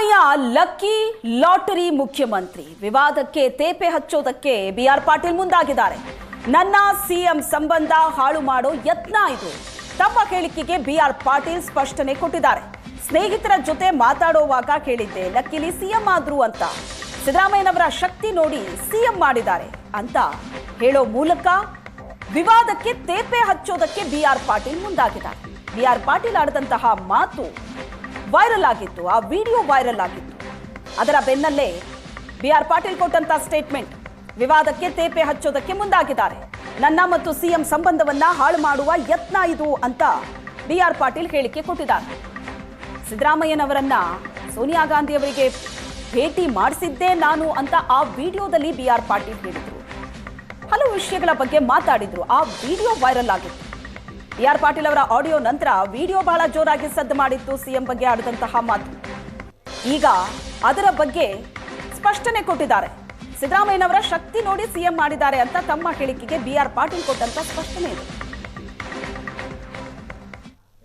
Siddaramaiah lucky lottery ಮುಖ್ಯಮಂತ್ರಿ. ವಿವಾದಕ್ಕೆ ತೇಪೆ ಹಚ್ಚೋದಕ್ಕೆ ಬಿಆರ್ ಪಾಟೀಲ್ ಮುಂದಾಗಿದ್ದಾರೆ. ನನ್ನ ಸಿಎಂ ಸಂಬಂಧ ಹಾಳು ಮಾಡೋ ಯತ್ನ ಇದು. ತಮ್ಮ ಹೇಳಿಕೆಗೆ ಬಿಆರ್ ಪಾಟೀಲ್ ಸ್ಪಷ್ಟನೆ ಕೊಟ್ಟಿದ್ದಾರೆ. ಸ್ನೇಹಿತರ ಜೊತೆ ಮಾತಾಡುವಾಗ ಕೇಳಿದ್ದೆ, ಲಕ್ಕಿಲಿ ಸಿಎಂ ಆದ್ರು ಅಂತ. ಸಿದ್ದರಾಮಯ್ಯನವರ ಶಕ್ತಿ ನೋಡಿ ಸಿಎಂ ಮಾಡಿದ್ದಾರೆ ಅಂತ ಹೇಳೋ ಮೂಲಕ ವಿವಾದಕ್ಕೆ ತೇಪೆ ಹಚ್ಚೋದಕ್ಕೆ ಬಿಆರ್ ಪಾಟೀಲ್ ಮುಂದಾಗಿದ್ದಾರೆ. ಬಿಆರ್ ಪಾಟೀಲ್ ಆಡಿದಂತಹ ಮಾತು ವೈರಲ್ ಆಗಿತ್ತು, ಆ ವಿಡಿಯೋ ವೈರಲ್ ಆಗಿತ್ತು. ಅದರ ಬೆನ್ನಲ್ಲೇ ಬಿ ಆರ್ ಪಾಟೀಲ್ ಕೊಟ್ಟಂತ ಸ್ಟೇಟ್ಮೆಂಟ್ ವಿವಾದಕ್ಕೆ ತೇಪೆ ಹಚ್ಚೋದಕ್ಕೆ ಮುಂದಾಗಿದ್ದಾರೆ. ನನ್ನ ಮತ್ತು ಸಿಎಂ ಸಂಬಂಧವನ್ನ ಹಾಳು ಮಾಡುವ ಯತ್ನ ಇದು ಅಂತ ಬಿ ಆರ್ ಪಾಟೀಲ್ ಹೇಳಿಕೆ ಕೊಟ್ಟಿದ್ದಾರೆ. ಸಿದ್ದರಾಮಯ್ಯನವರನ್ನ ಸೋನಿಯಾ ಗಾಂಧಿ ಅವರಿಗೆ ಭೇಟಿ ಮಾಡಿಸಿದ್ದೇ ನಾನು ಅಂತ ಆ ವಿಡಿಯೋದಲ್ಲಿ ಬಿಆರ್ ಪಾಟೀಲ್ ಹೇಳಿದರು. ಹಲವು ವಿಷಯಗಳ ಬಗ್ಗೆ ಮಾತಾಡಿದ್ರು, ಆ ವಿಡಿಯೋ ವೈರಲ್ ಆಗಿತ್ತು. ಬಿ ಆರ್ ಪಾಟೀಲ್ ಅವರ ಆಡಿಯೋ ನಂತರ ವಿಡಿಯೋ ಬಹಳ ಜೋರಾಗಿ ಸದ್ದು ಮಾಡಿತ್ತು ಸಿಎಂ ಬಗ್ಗೆ ಆಡಿದಂತಹ ಮಾತು. ಈಗ ಅದರ ಬಗ್ಗೆ ಸ್ಪಷ್ಟನೆ ಕೊಟ್ಟಿದ್ದಾರೆ. ಸಿದ್ದರಾಮಯ್ಯನವರ ಶಕ್ತಿ ನೋಡಿ ಸಿಎಂ ಮಾಡಿದ್ದಾರೆ ಅಂತ ತಮ್ಮ ಹೇಳಿಕೆಗೆ ಬಿ ಆರ್ ಪಾಟೀಲ್ ಕೊಟ್ಟಂತ ಸ್ಪಷ್ಟನೆ ಇದೆ.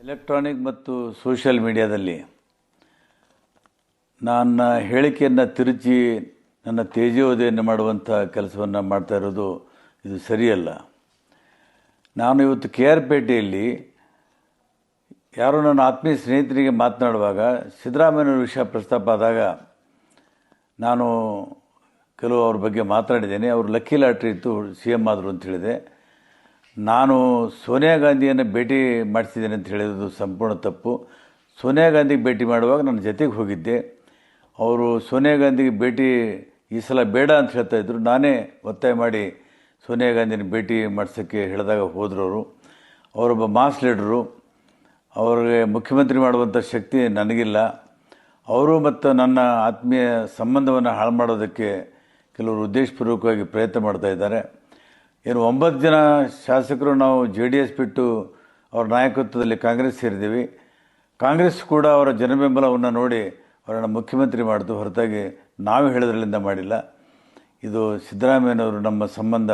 ಎಲೆಕ್ಟ್ರಾನಿಕ್ ಮತ್ತು ಸೋಷಿಯಲ್ ಮೀಡಿಯಾದಲ್ಲಿ ನನ್ನ ಹೇಳಿಕೆಯನ್ನು ತಿರುಚಿ ನನ್ನ ತೇಜೋದಯನ್ನು ಮಾಡುವಂಥ ಕೆಲಸವನ್ನು ಮಾಡ್ತಾ ಇರೋದು ಇದು ಸರಿಯಲ್ಲ. ನಾನು ಇವತ್ತು ಕೆ ಆರ್ ಪೇಟೆಯಲ್ಲಿ ಯಾರೋ ನನ್ನ ಆತ್ಮೀಯ ಸ್ನೇಹಿತರಿಗೆ ಮಾತನಾಡುವಾಗ ಸಿದ್ದರಾಮಯ್ಯನವ್ರ ವಿಷಯ ಪ್ರಸ್ತಾಪ ಆದಾಗ ನಾನು ಕೆಲವು ಅವ್ರ ಬಗ್ಗೆ ಮಾತಾಡಿದ್ದೇನೆ ಅವರು ಲಕ್ಕಿ ಲಾಟ್ರಿ ಇತ್ತು, ಸಿ ಎಂ ಆದರು ಅಂತ ಹೇಳಿದೆ. ನಾನು ಸೋನಿಯಾ ಗಾಂಧಿಯನ್ನು ಭೇಟಿ ಮಾಡಿಸಿದ್ದೇನೆ ಅಂತ ಹೇಳಿದ್ದು ಸಂಪೂರ್ಣ ತಪ್ಪು. ಸೋನಿಯಾ ಗಾಂಧಿಗೆ ಭೇಟಿ ಮಾಡುವಾಗ ನನ್ನ ಜೊತೆಗೆ ಹೋಗಿದ್ದೆ. ಅವರು ಸೋನಿಯಾ ಗಾಂಧಿಗೆ ಭೇಟಿ ಈ ಸಲ ಬೇಡ ಅಂತ ಹೇಳ್ತಾ ಇದ್ದರು ನಾನೇ ಒತ್ತಾಯ ಮಾಡಿ ಸೋನಿಯಾ ಗಾಂಧಿನ ಭೇಟಿ ಮಾಡಿಸೋಕ್ಕೆ ಹೇಳಿದಾಗ ಹೋದ್ರವರು ಅವರು ಅವರೊಬ್ಬ ಮಾಸ್ ಲೀಡರು, ಅವರಿಗೆ ಮುಖ್ಯಮಂತ್ರಿ ಮಾಡುವಂಥ ಶಕ್ತಿ ನನಗಿಲ್ಲ. ಅವರು ಮತ್ತು ನನ್ನ ಆತ್ಮೀಯ ಸಂಬಂಧವನ್ನು ಹಾಳು ಮಾಡೋದಕ್ಕೆ ಕೆಲವರು ಉದ್ದೇಶಪೂರ್ವಕವಾಗಿ ಪ್ರಯತ್ನ ಮಾಡ್ತಾ ಇದ್ದಾರೆ. ಏನು ಒಂಬತ್ತು ಜನ ಶಾಸಕರು ನಾವು ಜೆ ಡಿ ಎಸ್ ಬಿಟ್ಟು ಅವರ ನಾಯಕತ್ವದಲ್ಲಿ ಕಾಂಗ್ರೆಸ್ ಸೇರಿದ್ದೀವಿ. ಕಾಂಗ್ರೆಸ್ ಕೂಡ ಅವರ ಜನಬೆಂಬಲವನ್ನು ನೋಡಿ ಅವರನ್ನು ಮುಖ್ಯಮಂತ್ರಿ ಮಾಡಿತು ಹೊರತಾಗಿ ನಾವು ಹೇಳಿದ್ರಲ್ಲಿಂದ ಮಾಡಿಲ್ಲ. ಇದು ಸಿದ್ದರಾಮಯ್ಯನವರು ನಮ್ಮ ಸಂಬಂಧ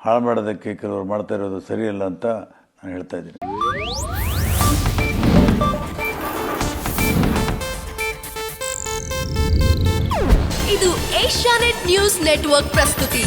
ಹಾಳು ಮಾಡೋದಕ್ಕೆ ಕೆಲವರು ಮಾಡ್ತಾ ಇರೋದು ಸರಿಯಲ್ಲ ಅಂತ ನಾನು ಹೇಳ್ತಾ ಇದ್ದೀನಿ. ಇದು ಏಷ್ಯಾನೆಟ್ ನ್ಯೂಸ್ ನೆಟ್ವರ್ಕ್ ಪ್ರಸ್ತುತಿ.